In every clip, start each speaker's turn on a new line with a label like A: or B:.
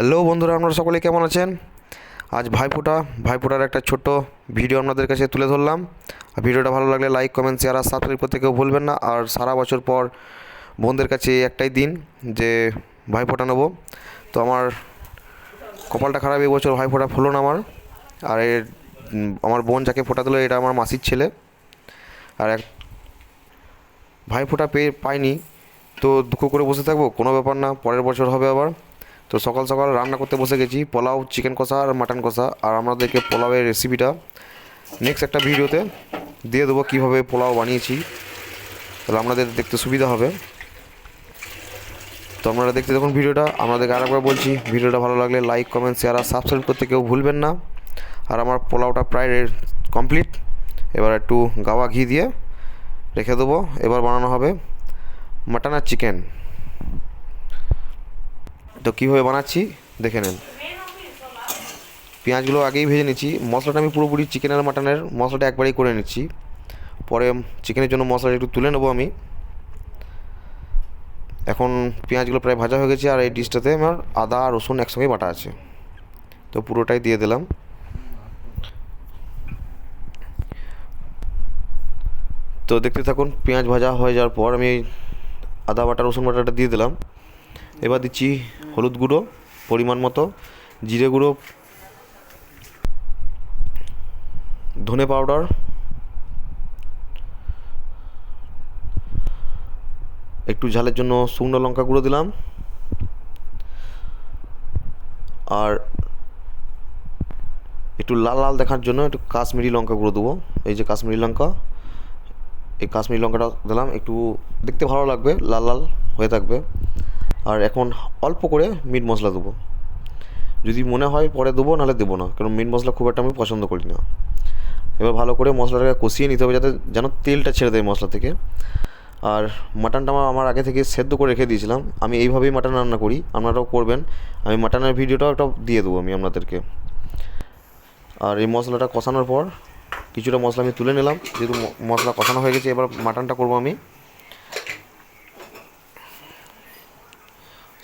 A: Hello বন্ধুরা, আপনারা সকলে কেমন আছেন? আজ ভাইফোঁটা, ভাইফোঁটার একটা ছোট্ট ভিডিও আপনাদের কাছে তুলে ধরলাম। ভিডিওটা ভালো লাগলে লাইক কমেন্ট শেয়ার আর সাবস্ক্রাইব করতে কেউ ভুলবেন না। আর সারা বছর পর বোনদের কাছে একটাই দিন যে ভাইফোঁটা নেব। তো আমার কপালটা খারাপ, এই বছর ভাইফোঁটা হলো না আমার। আর এর আমার বোন যাকে ফোঁটা দিল, এটা আমার মাসির ছেলে। আর এক, ভাইফোঁটা পেয়ে পাইনি। তো দুঃখ করে বসে থাকব, কোনো ব্যাপার না, পরের বছর হবে আবার। তো সকাল সকাল রান্না করতে বসে গেছি, পোলাও চিকেন কষা আর মাটন কষা। আর আমাদেরকে পোলাওয়ের রেসিপিটা নেক্সট একটা ভিডিওতে দিয়ে দেবো কীভাবে পোলাও বানিয়েছি। তাহলে আপনাদের দেখতে সুবিধা হবে। তো আপনারা দেখতে দেখুন ভিডিওটা আপনাদেরকে আরেকবার বলছি ভিডিওটা ভালো লাগলে লাইক কমেন্ট শেয়ার আর সাবস্ক্রাইব করতে কেউ ভুলবেন না। আর আমার পোলাওটা প্রায় কমপ্লিট এবার একটু গাওয়া ঘি দিয়ে রেখে দেবো। এবার বানানো হবে মাটন আর চিকেন তো কীভাবে বানাচ্ছি? দেখে নেন। পেঁয়াজগুলো আগেই ভেজে নিচ্ছি। মশলাটা আমি পুরোপুরি চিকেন আর মাটনের মশলাটা একবারেই করে নিচ্ছি। পরে চিকেনের জন্য মশলাটা একটু তুলে নেব আমি। এখন পেঁয়াজগুলো প্রায় ভাজা হয়ে গেছে আর এই ডিশটাতে আমার আদা আর রসুন একসঙ্গেই বাটা আছে। তো পুরোটাই দিয়ে দিলাম। তো দেখতে থাকুন, পেঁয়াজ ভাজা হয়ে যাওয়ার পর আমি আদা, বাটা, রসুন বাটাটা দিয়ে দিলাম। এবার দিচ্ছি হলুদ গুঁড়ো, পরিমাণ মতো জিরে গুঁড়ো, ধনে পাউডার, একটু ঝালের জন্য শুকনো লঙ্কা গুঁড়ো দিলাম, আর একটু লাল লাল দেখার জন্য একটু কাশ্মীরি লঙ্কা গুঁড়ো দেবো। এই যে কাশ্মীরি লঙ্কা, এই কাশ্মীরি লঙ্কাটা দিলাম, একটু দেখতে ভালো লাগবে, লাল লাল হয়ে থাকবে। আর এখন অল্প করে মিট মশলা দেবো। যদি মনে হয় পরে দেবো, নাহলে দেবো না, কারণ মিট মশলা খুব একটা আমি পছন্দ করি না। এবার ভালো করে মশলাটাকে কষিয়ে নিতে হবে যাতে যেন তেলটা ছেড়ে দেয় মশলা থেকে। আর মাটনটা আমার আমার আগে থেকে সেদ্ধ করে রেখে দিয়েছিলাম। আমি এইভাবেই মাটন রান্না করি, আপনারাও করবেন। আমি মাটনের ভিডিওটাও একটা দিয়ে দেবো আমি আপনাদেরকে। আর এই মশলাটা কষানোর পর কিছুটা মশলা আমি তুলে নিলাম। যেহেতু মশলা কষানো হয়ে গেছে, এবার মাটনটা করব আমি।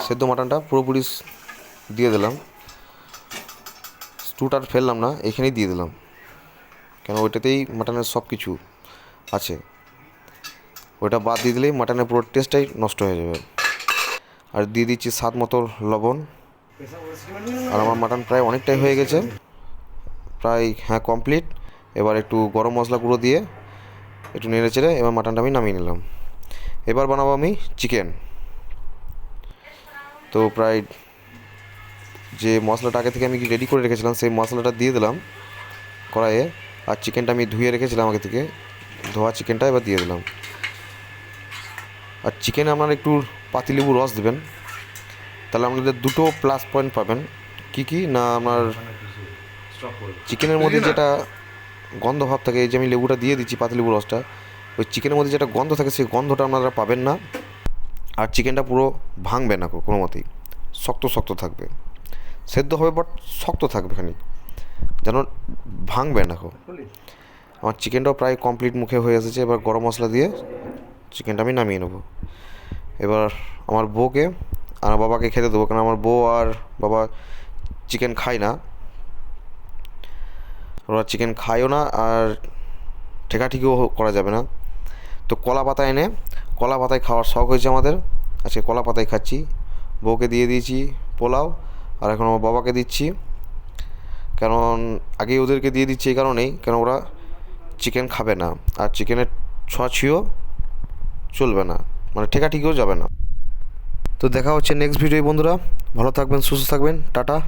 A: সেদ্ধ মাটনটা পুরোপুরি দিয়ে দিলাম। স্টুটা ফেললাম না, এখানেই দিয়ে দিলাম। কেন ওইটাতেই মাটনের সব কিছু আছে। ওইটা বাদ দিয়ে দিলেই মাটনের পুরো টেস্টটাই নষ্ট হয়ে যাবে। আর দিয়ে দিচ্ছি স্বাদ মতো লবণ। আর আমার মাটন প্রায় অনেকটাই হয়ে গেছে। প্রায় হ্যাঁ কমপ্লিট এবার একটু গরম মশলা গুঁড়ো দিয়ে একটু নেড়ে চেড়ে এবার মাটনটা আমি নামিয়ে নিলাম। এবার বানাবো আমি চিকেন তো প্রায় যে মশলাটা আগে থেকে আমি রেডি করে রেখেছিলাম সেই মশলাটা দিয়ে দিলাম কড়াইয়ে। আর চিকেনটা আমি ধুয়ে রেখেছিলাম আগে থেকে ধোয়া চিকেনটা এবার দিয়ে দিলাম। আর চিকেনে আপনারা একটু পাতিলেবু রস দেবেন। তাহলে আপনাদের দুটো প্লাস পয়েন্ট পাবেন। কি কি? না আপনার চিকেনের মধ্যে যেটা গন্ধ ভাব থাকে এই যে আমি লেবুটা দিয়ে দিচ্ছি পাতিলেবু রসটা ওই চিকেনের মধ্যে যেটা গন্ধ থাকে সেই গন্ধটা আপনারা পাবেন না। আর চিকেনটা পুরো ভাঙবে না কোনো মতেই। শক্ত শক্ত থাকবে। সেদ্ধ হবে বাট শক্ত থাকবে খানিক। যেন ভাঙবে না আমার চিকেনটাও প্রায় কমপ্লিট মুখে হয়ে এসেছে। এবার গরম মশলা দিয়ে চিকেনটা আমি নামিয়ে নেব। এবার আমার বউকে আর বাবাকে খেতে দেবো, কারণ আমার বউ আর বাবা চিকেন খায় না। ওরা চিকেন খায়ও না, আর ঠেকাঠিকিও করা যাবে না। তো কলা পাতা এনে কলা পাতায় খাওয়ার শখ হয়েছে আমাদের। আজকে কলা পাতায় খাচ্ছি। বউকে দিয়ে দিয়েছি পোলাও, আর এখন আমার বাবাকে দিচ্ছি। কারণ আগেই ওদেরকে দিয়ে দিচ্ছি এই কারণেই, কেন ওরা চিকেন খাবে না। আর চিকেনের ছোঁয়াছিও চলবে না। মানে ঠেকাঠিকিও যাবে না। তো দেখা হচ্ছে নেক্সট ভিডিও বন্ধুরা। ভালো থাকবেন, সুস্থ থাকবেন। টাটা।